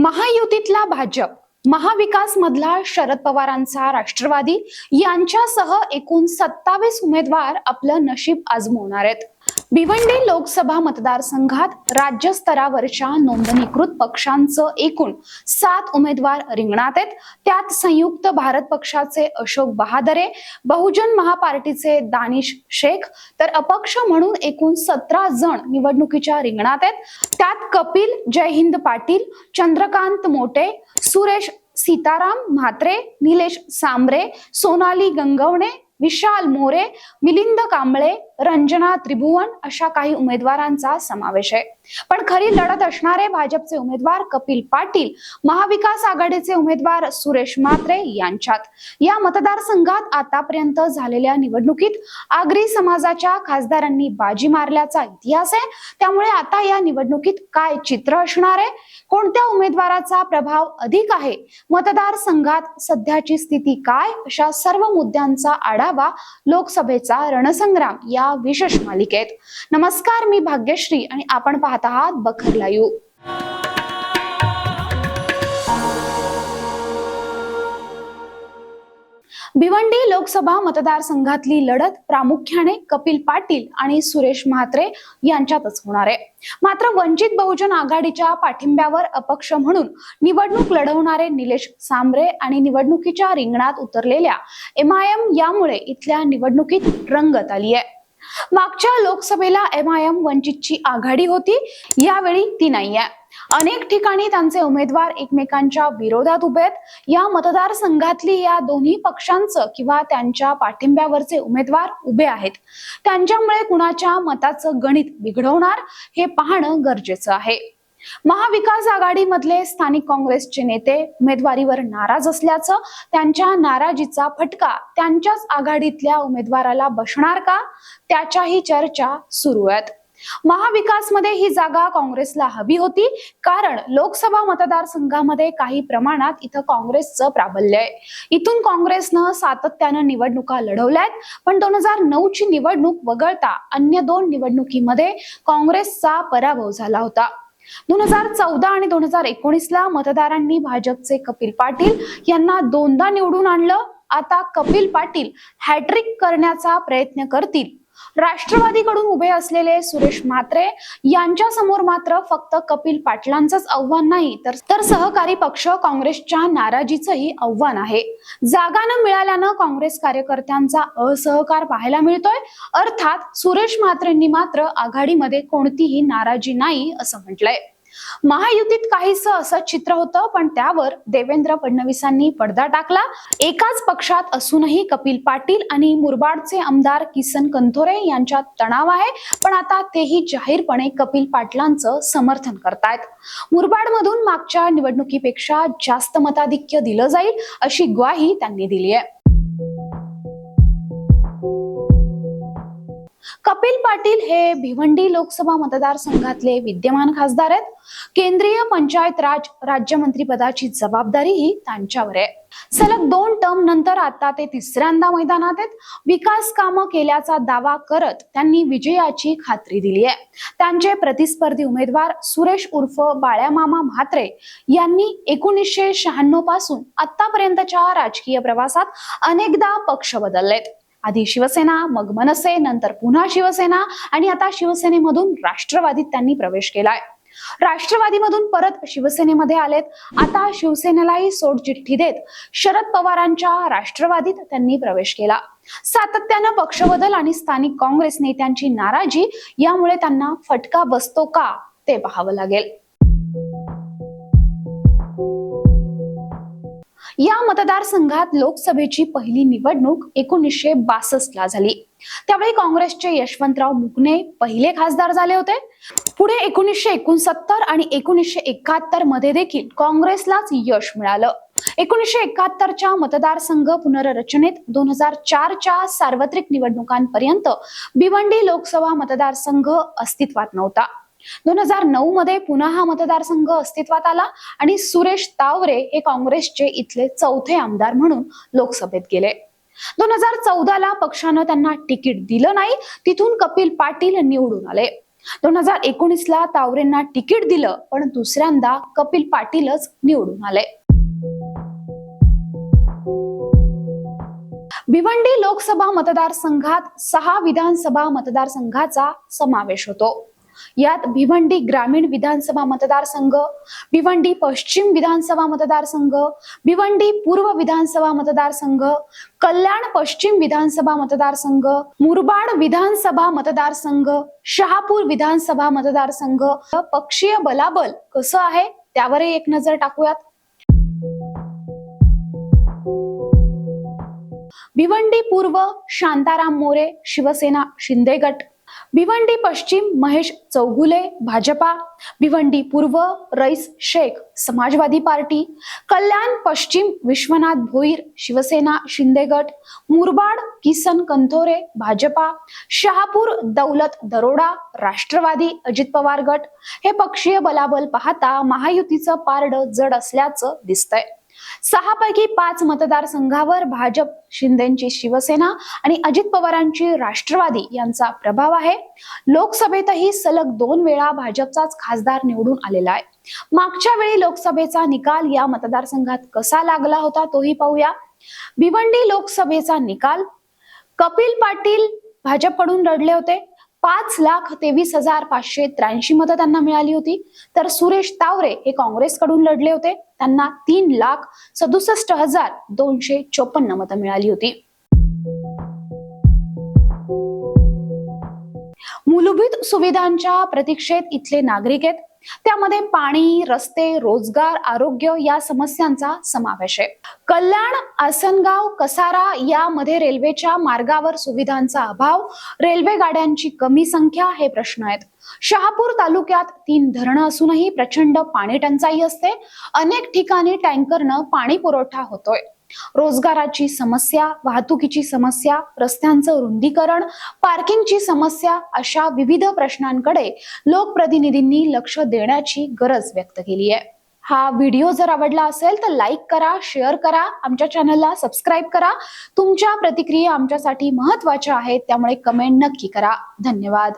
महायुतीतला भाजप महाविकास मधला शरद पवारांचा राष्ट्रवादी यांच्यासह एकूण सत्तावीस उमेदवार आपलं नशीब आजमवणार आहेत. भिवंडी लोकसभा मतदारसंघात राज्य स्तरावरच्या नोंदणीकृत पक्षांचं एकूण सात उमेदवार रिंगणात आहेत. त्यात संयुक्त भारत पक्षाचे अशोक बहादरे बहुजन महापार्टीचे दानिश शेख तर अपक्ष म्हणून एकूण सतरा जण निवडणुकीच्या रिंगणात आहेत. त्यात कपिल जयहिंद पाटील चंद्रकांत मोटे सुरेश सीताराम म्हात्रे निलेश सांबरे सोनाली गंगवणे विशाल मोरे मिलिंद कांबळे रंजना त्रिभुवन अशा काही उमेदवारांचा समावेश आहे. पण खरी लढत असणारे भाजपचे उमेदवार कपिल पाटील महाविकास आघाडीचे उमेदवार सुरेश म्हात्रे यांच्यात. या मतदारसंघात आतापर्यंत झालेल्या निवडणुकीत आगरी समाजाच्या खासदारांनी बाजी मारल्याचा इतिहास आहे. त्यामुळे आता या निवडणुकीत काय चित्र असणार आहे? कोणत्या उमेदवाराचा प्रभाव अधिक आहे? मतदारसंघात सध्याची स्थिती काय? अशा सर्व मुद्द्यांचा आढावा लोकसभेचा रणसंग्राम या विशेष मालिकेत. नमस्कार मी भाग्यश्री आणि आपण पाहत आहात बखर लाईव्ह. भिवंडी लोकसभा मतदारसंघातली लढत प्रामुख्याने कपिल पाटील आणि सुरेश म्हात्रे यांच्यातच होणार आहे. मात्र वंचित बहुजन आघाडीच्या पाठिंब्यावर अपक्ष म्हणून निवडणूक लढवणारे निलेश सांबरे आणि निवडणुकीच्या रिंगणात उतरलेल्या एमआयएम यामुळे इथल्या निवडणुकीत रंगत आली आहे. मागच्या लोकसभेला एमआयएम वंचितची आघाडी होती यावेळी ती नाहीये. अनेक ठिकाणी त्यांचे उमेदवार एकमेकांच्या विरोधात उभे आहेत. या मतदारसंघातली या दोन्ही पक्षांचं किंवा त्यांच्या पाठिंब्यावरचे उमेदवार उभे आहेत. त्यांच्यामुळे कुणाच्या मताचं गणित बिघडवणार हे पाहणं गरजेचं आहे. महाविकास आघाडीमधले स्थानिक काँग्रेसचे नेते उमेदवारीवर नाराज असल्याचं त्यांच्या नाराजीचा फटका त्यांच्याच आघाडीतल्या उमेदवाराला बसणार का? त्याच्याही चर्चा सुरू आहेत. महाविकासमध्ये ही जागा काँग्रेसला हवी होती कारण लोकसभा मतदारसंघामध्ये काही प्रमाणात इथं काँग्रेसचं प्राबल्य आहे. इथून काँग्रेसनं सातत्यानं निवडणुका लढवल्या आहेत पण दोन हजार नऊ ची निवडणूक वगळता अन्य दोन निवडणुकीमध्ये काँग्रेसचा पराभव झाला होता. दोन हजार चौदा आणि दोन हजार एकोणीस ला मतदारांनी भाजपचे कपिल पाटील यांना दोनदा निवडून आणलं. आता कपिल पाटील हॅट्रिक करण्याचा प्रयत्न करतील. राष्ट्रवादीकडून उभे असलेले सुरेश म्हात्रे यांच्या समोर मात्र फक्त कपिल पाटलांचंच आव्हान नाही तर तर सहकारी पक्ष काँग्रेसच्या नाराजीचंही आव्हान आहे. जागा न मिळाल्यानं काँग्रेस कार्यकर्त्यांचा असहकार पाहायला मिळतोय. अर्थात सुरेश म्हात्रेंनी मात्र आघाडीमध्ये कोणतीही नाराजी नाही असं म्हटलंय. महायुतीत काहीस असं चित्र होतं पण त्यावर देवेंद्र फडणवीसांनी पडदा टाकला. एकाच पक्षात असूनही कपिल पाटील आणि मुरबाडचे आमदार किसन कंथोरे यांच्यात तणाव आहे पण आता तेही जाहीरपणे कपिल पाटलांचं समर्थन करतायत. मुरबाडमधून मागच्या निवडणुकीपेक्षा जास्त मताधिक्य दिलं जाईल अशी ग्वाही त्यांनी दिली आहे कपिल पाटील हे भिवंडी लोकसभा मतदारसंघातले विद्यमान खासदार आहेत. केंद्रीय पंचायत राज राज्यमंत्री पदाची जबाबदारीही त्यांच्यावर आहे. सलग दोन टर्म नंतर आता ते तिसऱ्यांदा मैदानात आहेत. विकास कामं केल्याचा दावा करत त्यांनी विजयाची खात्री दिली आहे. त्यांचे प्रतिस्पर्धी उमेदवार सुरेश उर्फ बाळ्यामामा म्हात्रे यांनी एकोणीसशे शहाण्णवपासून आतापर्यंतच्या राजकीय प्रवासात अनेकदा पक्ष बदललेत. आधी शिवसेना मग मनसे नंतर पुन्हा शिवसेना आणि आता शिवसेनेमधून राष्ट्रवादीत त्यांनी प्रवेश केलाय. राष्ट्रवादीमधून परत शिवसेनेमध्ये आलेत. आता शिवसेनेलाही सोडचिठ्ठी देत शरद पवारांच्या राष्ट्रवादीत त्यांनी प्रवेश केला. सातत्यानं पक्षबदल आणि स्थानिक काँग्रेस नेत्यांची नाराजी यामुळे त्यांना फटका बसतो का ते पाहावं लागेल. या मतदारसंघात लोकसभेची पहिली निवडणूक एकोणीसशे बासष्ट ला झाली. त्यावेळी काँग्रेसचे यशवंतराव मुकणे पहिले खासदार झाले होते. पुढे एकोणीसशे एकोणसत्तर आणि एकोणीसशे एकाहत्तरमध्ये देखील काँग्रेसलाच यश मिळालं. एकोणीसशे एकाहत्तरच्या मतदारसंघ पुनर्रचनेत दोन हजार चारच्या सार्वत्रिक निवडणुकांपर्यंत भिवंडी लोकसभा मतदारसंघ अस्तित्वात नव्हता. दोन हजार नऊ मध्ये पुन्हा हा मतदारसंघ अस्तित्वात आला आणि सुरेश तावरे हे काँग्रेसचे इथले चौथे आमदार म्हणून लोकसभेत गेले. दोन हजार चौदाला पक्षानं त्यांना तिकीट दिलं नाही तिथून कपिल पाटील निवडून आले. दोन हजार एकोणीसला तावरेंना तिकीट दिलं पण दुसऱ्यांदा कपिल पाटीलच निवडून आले. भिवंडी लोकसभा मतदारसंघात सहा विधानसभा मतदारसंघाचा समावेश होतो. यात भिवंडी ग्रामीण विधानसभा मतदारसंघ भिवंडी पश्चिम विधानसभा मतदारसंघ भिवंडी पूर्व विधानसभा मतदारसंघ कल्याण पश्चिम विधानसभा मतदारसंघ मुरबाड विधानसभा मतदारसंघ शहापूर विधानसभा मतदारसंघ पक्षीय बलाबल कसं आहे त्यावरही एक नजर टाकूयात. भिवंडी पूर्व शांताराम मोरे शिवसेना शिंदे गट. भिवंडी पश्चिम महेश चौगुले भाजपा. भिवंडी पूर्व रईस शेख समाजवादी पार्टी. कल्याण पश्चिम विश्वनाथ भोईर शिवसेना शिंदे गट. मुरबाड किसन कंथोरे भाजपा. शहापूर दौलत दरोडा राष्ट्रवादी अजित पवार गट. हे पक्षीय बलाबल पाहता महायुतीचं पारड जड असल्याचं दिसतंय. सहा पैकी पाच मतदारसंघावर भाजप शिंदेची शिवसेना आणि अजित पवारांची राष्ट्रवादी यांचा प्रभाव आहे. लोकसभेतही सलग दोन वेळा भाजपचाच खासदार निवडून आलेला आहे. मागच्या वेळी लोकसभेचा निकाल या मतदारसंघात कसा लागला होता तोही पाहूया. भिवंडी लोकसभेचा निकाल कपिल पाटील भाजपकडून लढले होते. पाच लाख तेवीस हजार पाचशे त्र्याऐंशी मतं त्यांना मिळाली होती. तर सुरेश तावरे हे काँग्रेसकडून लढले होते. त्यांना तीन लाख सदुसष्ट हजार दोनशे चोपन्न मतं मिळाली होती. मूलभूत सुविधांच्या प्रतीक्षेत इथले नागरिक आहेत. त्यामध्ये पाणी रस्ते रोजगार आरोग्य या समस्यांचा समावेश आहे. कल्याण आसनगाव कसारा यामध्ये रेल्वेच्या मार्गावर सुविधांचा अभाव रेल्वे गाड्यांची कमी संख्या हे प्रश्न आहेत. शहापूर तालुक्यात तीन धरणं असूनही प्रचंड पाणी टंचाई असते. अनेक ठिकाणी टँकरनं पाणी पुरवठा होतोय. रोजगाराची समस्या वाहतुकीची समस्या रस्त्यांचं रुंदीकरण पार्किंगची समस्या अशा विविध प्रश्नांकडे लोकप्रतिनिधींनी लक्ष देण्याची गरज व्यक्त केली आहे. हा व्हिडिओ जर आवडला असेल तर लाईक करा शेअर करा आमच्या चॅनलला सबस्क्राईब करा. तुमच्या प्रतिक्रिया आमच्यासाठी महत्त्वाच्या आहेत त्यामुळे कमेंट नक्की करा. धन्यवाद.